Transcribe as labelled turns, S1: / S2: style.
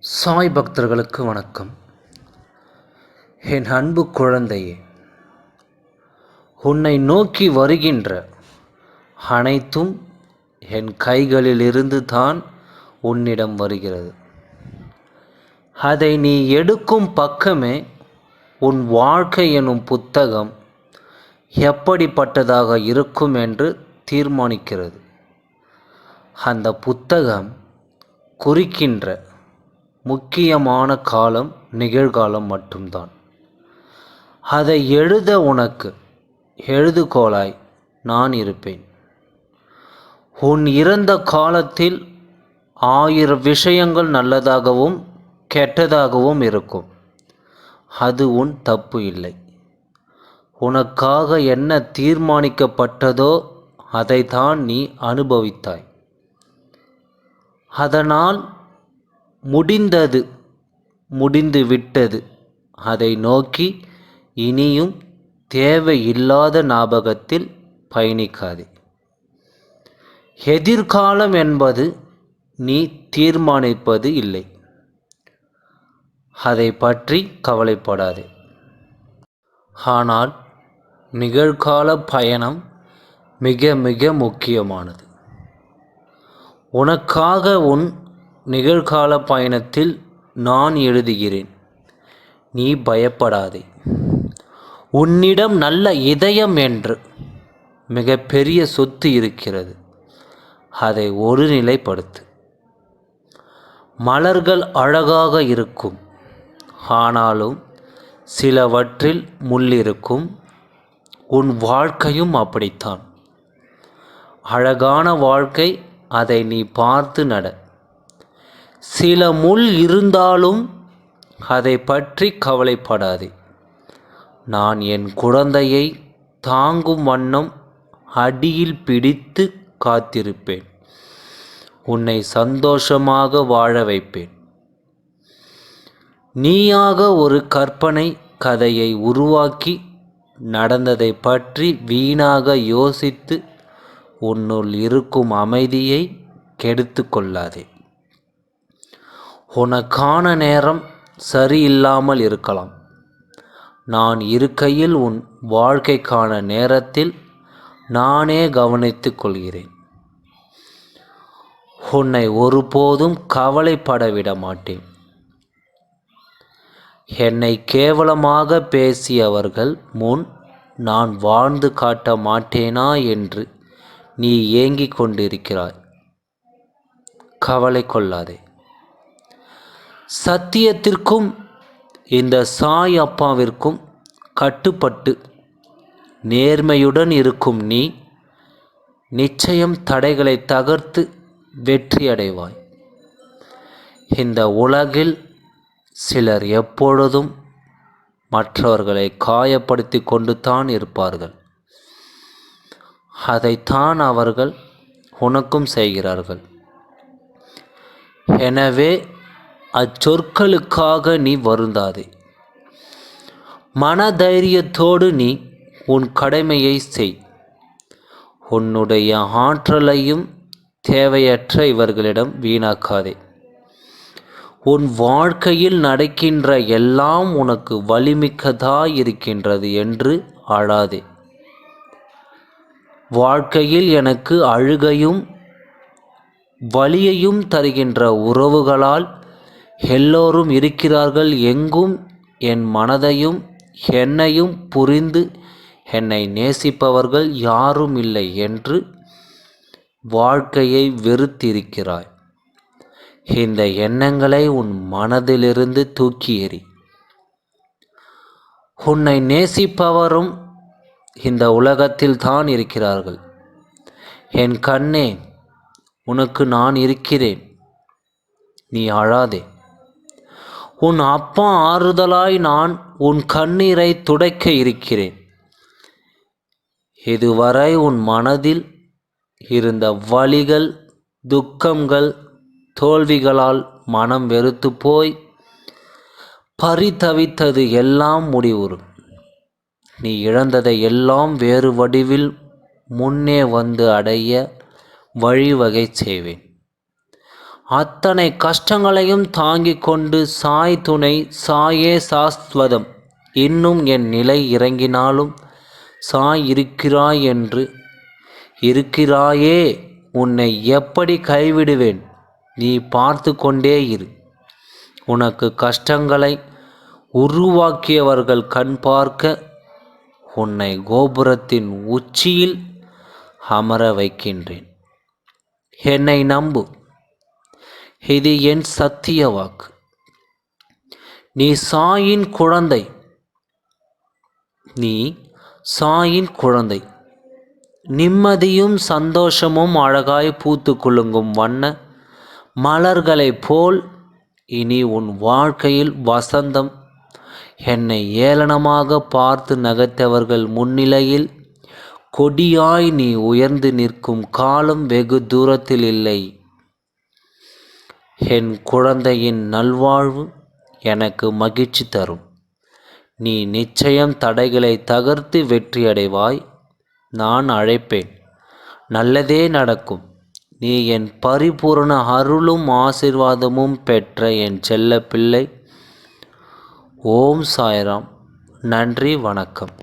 S1: சாய் பக்தர்களுக்கு வணக்கம். என் அன்பு குழந்தையே உன்னை நோக்கி வருகின்ற அனைத்தும் என் கைகளிலிருந்து தான் உன்னிடம் வருகிறது. அதை நீ எடுக்கும் பக்கமே உன் வாழ்க்கை எனும் புத்தகம் எப்படிப்பட்டதாக இருக்கும் என்று தீர்மானிக்கிறது. அந்த புத்தகம் குறிக்கின்ற முக்கியமான காலம் நிகழ்காலம் மட்டும்தான். அதை எழுத உனக்கு எழுதுகோலாய் நான் இருப்பேன். உன் இறந்த காலத்தில் ஆயிரம் விஷயங்கள் நல்லதாகவும் கெட்டதாகவும் இருக்கும். அது உன் தப்பு இல்லை. உனக்காக என்ன தீர்மானிக்கப்பட்டதோ அதைத்தான் நீ அனுபவித்தாய். அதனால் முடிந்தது முடிந்து விட்டது அதை நோக்கி இனியும் தேவையில்லாத ஞாபகத்தில் பயணிக்காதே. எதிர்காலம் என்பது நீ தீர்மானிப்பது இல்லை. அதை பற்றி கவலைப்படாதே. ஆனால் நிகழ்கால பயணம் மிக மிக முக்கியமானது. உனக்காக உன் நிகழ்கால பயணத்தில் நான் எழுதுகிறேன். நீ பயப்படாதே. உன்னிடம் நல்ல இதயம் என்று மிகப்பெரிய சொத்து இருக்கிறது. அதை ஒருநிலைப்படுத்து மலர்கள் அழகாக இருக்கும். ஆனாலும் சிலவற்றில் முள் இருக்கும். உன் வாழ்க்கையும் அப்படித்தான். அழகான வாழ்க்கை அதை நீ பார்த்து நட. சில முள் இருந்தாலும் அதை பற்றி கவலைப்படாதே. நான் என் குழந்தையை தாங்கும் வண்ணம் அடியில் பிடித்து காத்திருப்பேன். உன்னை சந்தோஷமாக வாழ வைப்பேன். நீயாக ஒரு கற்பனை கதையை உருவாக்கி நடந்ததை பற்றி வீணாக யோசித்து உன்னுள் இருக்கும் அமைதியை கெடுத்து கொள்ளாதே. உனக்கான நேரம் சரியில்லாமல் இருக்கலாம். நான் இருக்கையில் உன் வாழ்க்கைக்கான நேரத்தில் நானே கவனித்துக் கொள்கிறேன். உன்னை ஒருபோதும் கவலைப்பட விட மாட்டேன். என்னை கேவலமாக பேசியவர்கள் முன் நான் வாழ்ந்து காட்ட மாட்டேனா என்று நீ ஏங்கிக் கொண்டிருக்கிறாய். கவலை கொள்ளாதே. சத்தியத்திற்கும் இந்த சாய் அப்பாவிற்கும் கட்டுப்பட்டு நேர்மையுடன் இருக்கும் நீ நிச்சயம் தடைகளை தகர்த்து வெற்றியடைவாய். இந்த உலகில் சிலர் எப்பொழுதும் மற்றவர்களை காயப்படுத்தி கொண்டு தான் இருப்பார்கள். அதைத்தான் அவர்கள் உனக்கும் செய்கிறார்கள். எனவே அச்சொற்களுக்காக நீ வருந்தாதே. மனதைரியத்தோடு நீ உன் கடமையை செய். உன்னுடைய ஆற்றலையும் தேவையற்ற இவர்களிடம் வீணாக்காதே. உன் வாழ்க்கையில் நடக்கின்ற எல்லாம் உனக்கு வலிமிக்கதாயிருக்கின்றது என்று அழாதே வாழ்க்கையில் எனக்கு அழுகையும் வலியையும் தருகின்ற உறவுகளால் எல்லோரும் இருக்கிறார்கள். எங்கும் என் மனதையும் என்னையும் புரிந்து என்னை நேசிப்பவர்கள் யாரும் இல்லை என்று வாழ்க்கையை வெறுத்திருக்கிறாய். இந்த எண்ணங்களை உன் மனதிலிருந்து தூக்கி எறி உன்னை நேசிப்பவரும் இந்த உலகத்தில் தான் இருக்கிறார்கள். என் கண்ணே உனக்கு நான் இருக்கிறேன். நீ அழாதே. உன் அப்பா ஆறுதலாய் நான் உன் கண்ணீரை துடைக்க இருக்கிறேன். இதுவரை உன் மனதில் இருந்த வலிகள் துக்கங்கள் தோல்விகளால் மனம் வெறுத்து போய் பரிதவித்தது எல்லாம் முடிவுறும் நீ இழந்ததை எல்லாம் வேறு வடிவில் முன்னே வந்து அடைய வழிவகை செய்வேன். அத்தனை கஷ்டங்களையும் தாங்கிக் கொண்டு சாய் துணை சாயே சாஸ்வதம். இன்னும் என் நிலை இறங்கினாலும் சாய் இருக்கிறாய் என்று. இருக்கிறாயே உன்னை எப்படி கைவிடுவேன்? நீ பார்த்து கொண்டே இரு. உனக்கு கஷ்டங்களை உருவாக்கியவர்கள் கண் பார்க்க உன்னை கோபுரத்தின் உச்சியில் அமர வைக்கின்றேன். என்னை நம்பு. இது என் சத்திய வாக்கு. நீ சாயின் குழந்தை. நீ சாயின் குழந்தை. நிம்மதியும் சந்தோஷமும் அழகாய் பூத்து குலுங்கும் வண்ண மலர்களைப் போல் இனி உன் வாழ்க்கையில் வசந்தம். என்னை ஏளனமாக பார்த்து நகைத்தவர்கள் முன்னிலையில் கொடியாய் நீ உயர்ந்து நிற்கும் காலம் வெகு தூரத்தில் இல்லை. என் குழந்தையின் நல்வாழ்வு எனக்கு மகிழ்ச்சி தரும். நீ நிச்சயம் தடைகளை தகர்த்து வெற்றியடைவாய். நான் அழைப்பேன். நல்லதே நடக்கும். நீ என் பரிபூரண அருளும் ஆசிர்வாதமும் பெற்ற என் செல்ல பிள்ளை ஓம் சாய்ராம். நன்றி வணக்கம்.